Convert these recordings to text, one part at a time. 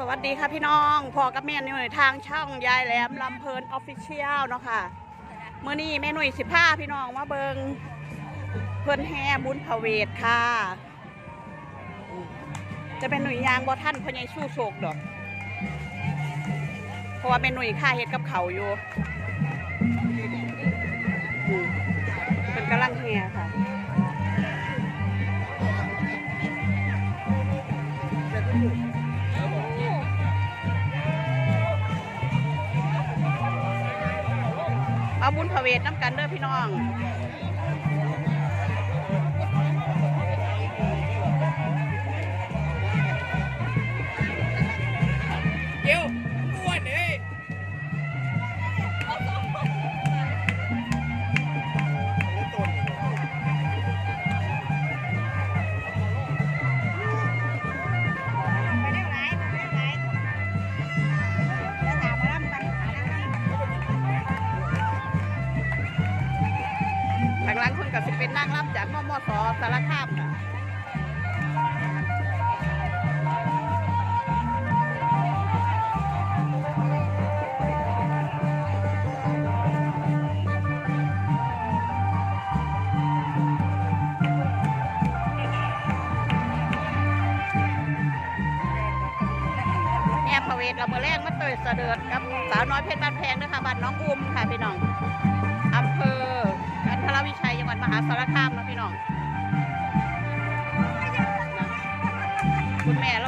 สวัสดีค่ะพี่น้องพอกับแม่หน่วยทางช่องยายแหลมลำเพลินออฟฟิเชียลเนาะค่ะเมื่อนี้แม่หน่วยสิบห้าพี่น้องมาเบิงเพิ่นแห่บุญพระเวทค่ะ จะเป็นหน่วยยางบ่ท่านพ่อใหญ่ชู้โศกดอก เพราะว่าเป็นหน่วยค่าเฮ็ดกับเขาอยู่เป็นกำลังแห่ค่ะ บุญพระเวทน้ำกันเด้อพี่น้อง ยเสด็จกับสาวน้อยเพชรบ้านแพงนะคะบ้านน้องอุ้มค่ะพี่น้องอำเภอกันทรวิชัยจังหวัดมหาสารคามนะพี่น้องคุณแม่ละ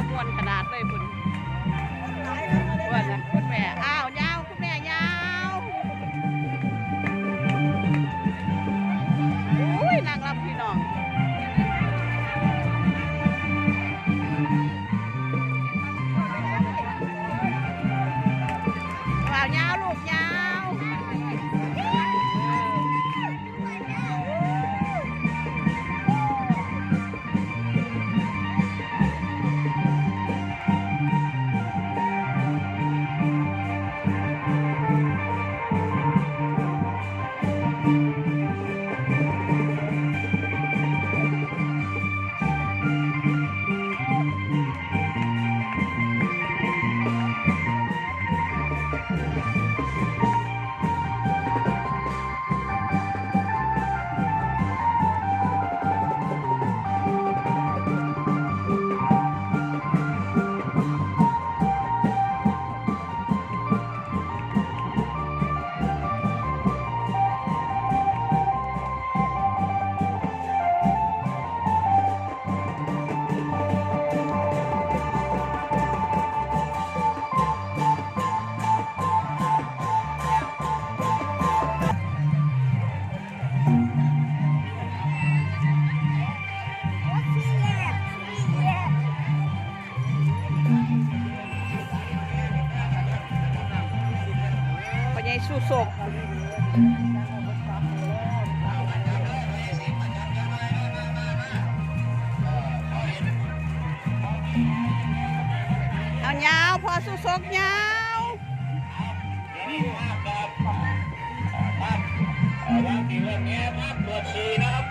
มวนขนา ว่ากี่เรื่องนี้ภาพปวดฉี่นะครับ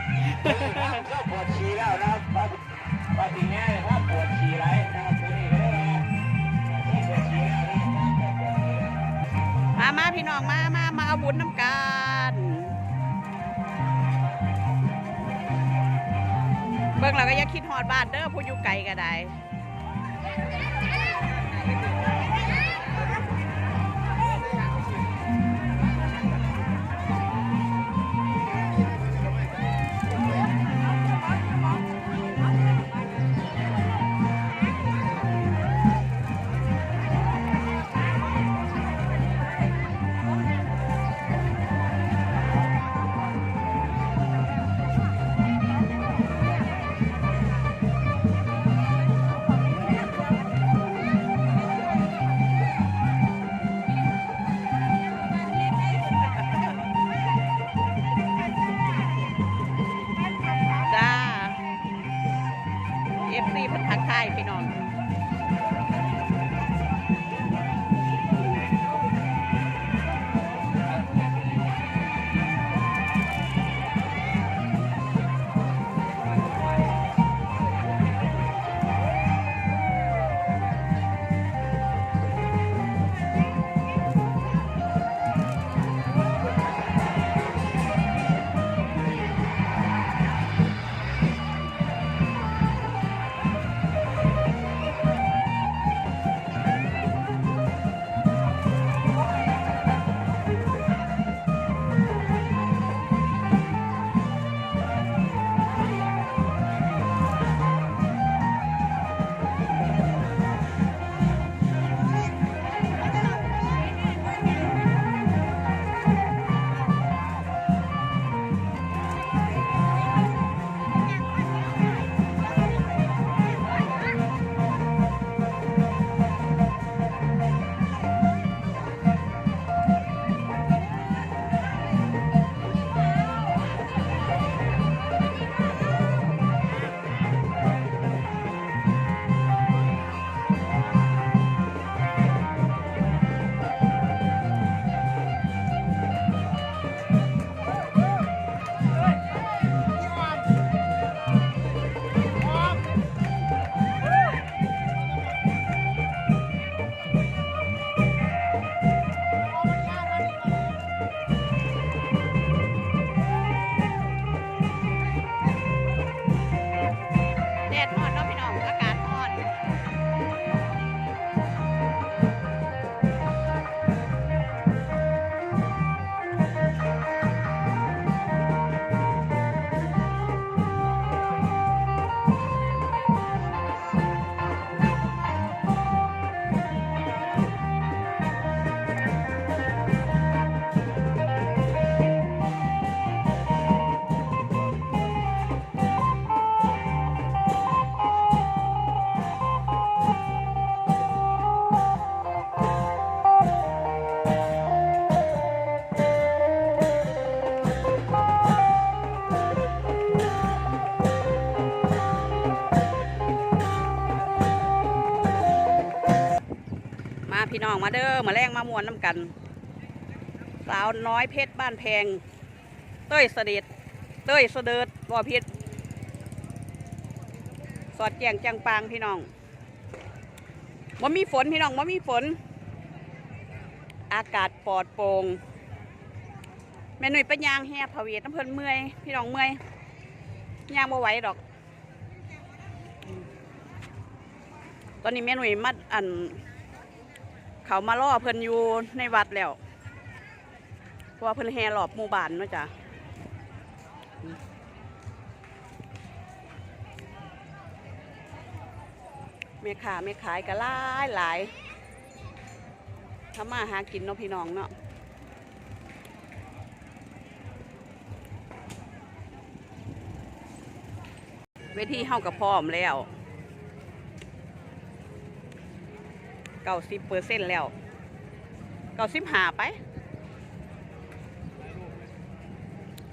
ก็ปวดฉี่แล้วนะครับว่าทีนี้ภาพปวดฉี่ไรนะครับตัวนี้ก็ได้แล้วปวดฉี่แล้วนี่ปวดฉี่แล้วมามาพี่น้องมามามาเอาบุญน้ำกันเบิ่งเราก็อย่าคิดหอดบ้านเด้อผู้อยู่ไกลก็ได้ เอฟซีพันทักทายพี่น้อง น้องมาเด้อมาแรงมามวนน้ำกัน สาวน้อยเพชรบ้านแพง เต้ยเสด็จเต้ยเสด็จบ่เพชรสอดแจงจังปางพี่น้องว่ามีฝนพี่น้องว่ามีฝน อากาศปลอดโปร่งแม่หนุ่ยไปยางแห่พเวทน้ำเพลินเมื่อยพี่น้องเมื่อยยางบ่ไหวดอก ตอนนี้แม่หนุ่ยมัดอัน เขามาล่อเพิ่นอยู่ในวัดแล้วเพราะว่าเพิ่นแห่รอบหมู่บ้านเนาะจ้ะแม่ค้าแม่ขายก็หลายหลายทำมาหากินเนาะพี่น้องเนาะเวทีเฮากับพร้อมแล้ว เก้าสิบเปอร์เซ็นต์แล้วเก้าสิบหาไป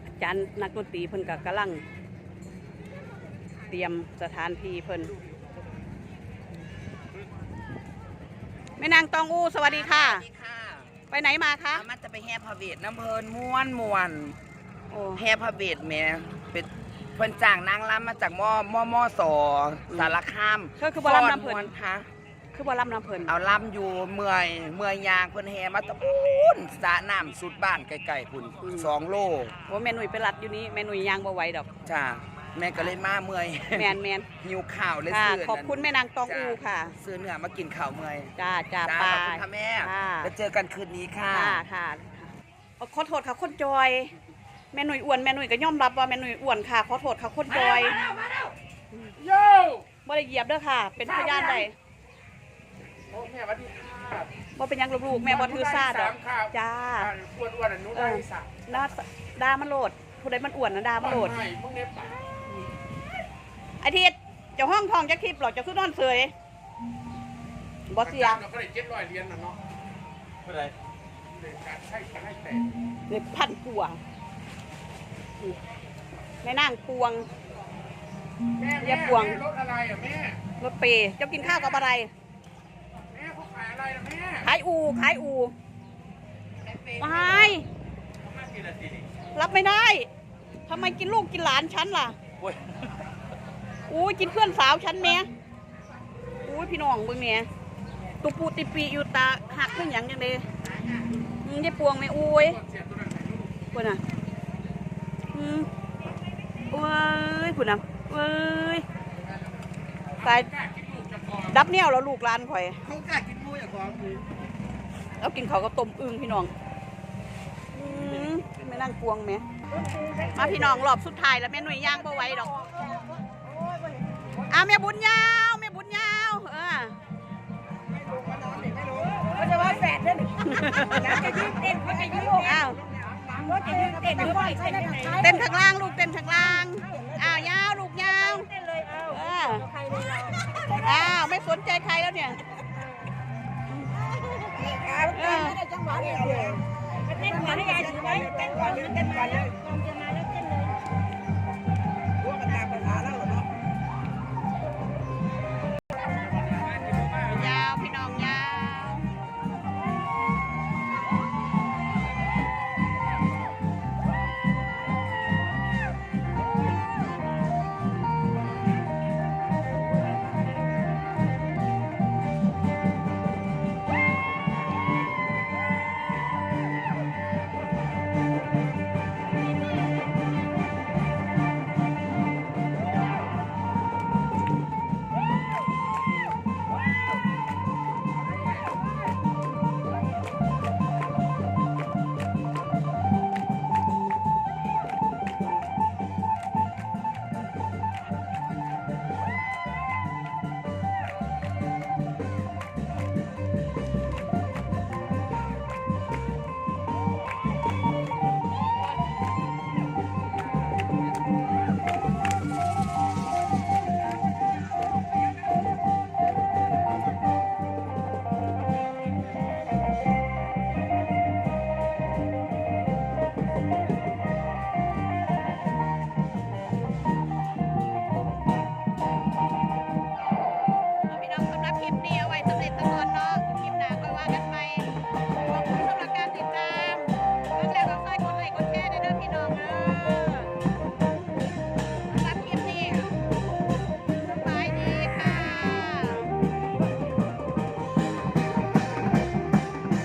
อาจารย์นักดนตรีเพิ่นกับกำลัง เตรียมสถานที่เพิ่นแม่นางตองอูสวัสดีค่ะ สวัสดีค่ะไปไหนมาคะอามันจะไปแห่พระเวทน้ำเพลินม้วนมวนโอ้แห่พระเวทแหม่เป็นเพิ่นจ้างนางรำมาจากม่อม่อม่อสอสารคามก็คือบอลำน้ำเพิ่ฟ้อนนค่ะ คือบอลำน้ำเพิ่นเอาลำอยู่เมื่อยเมื่อยยางเพิ่นแห่มาตะพูนสระน้ำสุดบ้านไกลๆพุ่นสองโลว่าแม่หนุ่ยไปรัดอยู่นี้แม่หนุ่ยยางบ่ไหวดอกจ้าแม่ก็เลยมาเมื่อยแมนแมนหิวข้าวเลยค่ะซื้อขอบคุณแม่นางตองอูค่ะ ซื้อเนื้อมากินข้าวเมื่อยจ้าจ้าจ้าไปขอบคุณค่ะแม่ค่ะแล้วเจอกันคืนนี้ค่ะค่ะค่ะเอ่อขอโทษค่ะคนจอย แม่หนุ่ยอ้วนแม่หนุ่ยก็ยอมรับว่าแม่หนุ่ยอ้วนค่ะขอโทษค่ะคนจอยโย่บ่ได้เหยียบเด้อค่ะ เป็นพยานได้โอ้ แม่สวัสดีค่ะบ่เป็นหยังลูกๆแม่บ่ถือซาดอกจ้าอ้วนอ้วนๆอันนู้นได้สักดาดามันโหลดผู้ใดมันอ้วนนะดามันโหลดไม่พวกเนี้ยปะไอาทิตย์เจ้าห้องทองจะคลิปหรอกเจ้าคือนอนเสยบ่เสียเราก็ได้เจ็ดร้อยเหรียญนะเนาะเท่าไหร่เด็กการใช้การให้แต่เด็กพันกว่าแม่นางปวงแม่อย่าแม่ปวงแม่รถอะไรอะแม่รถเปย์เจ้ากินข้าวกับอะไรแม่เขาขายอะไรนะแม่ขายอูขายอูไม่มากี่นาทีนี่รับไม่ได้ทำไมกินลูกกินหลานฉันล่ะโอ้ยอู้ยกินเพื่อนสาวฉันแม่อู้ยพี่น้องเบิ่งเนี่ยตุปูติปีอยู่ตาหักขึ้นอหย่างจังเดมึงได้ปวงไหมอุ้ยเสียตัวนั้นไหนลูกพุ่นน่ะอืมเว้ยพุ่นน่ะเว้ยตาย กล้ากินลูกจะพอดับเนี่ยแล้วลูกหลานข่อย เขากล้ากินมูอย่างของ แล้วกินเขาวก็ต้มอึ่งพี่น้องอืมไม่นั่งปวงแม่มาพี่น้องรอบสุดท้ายแล้วแม่หนุ่ยย่างบ่ไหวดอกอ้าวแม่บุญยาวแม่บุญยาวเออเขาจะว่าแฝดเด้อแล้วจะยืนเต้นเขาจะยืนเต้นอ้าวเขาจะยืนเต้นด้วยเต้นยังไงเต้นข้างล่างลูกเต้นข้างล่างอ้าวยาวลูกยาวเต้นเลยเอาเออใครเลยเราอ้าวไม่สนใจใครแล้วเนี่ย เออจังหวะนี้เอาเลยเต้นก่อนให้ยายถือไว้เต้นก่อนเต้นก่อนแล้ว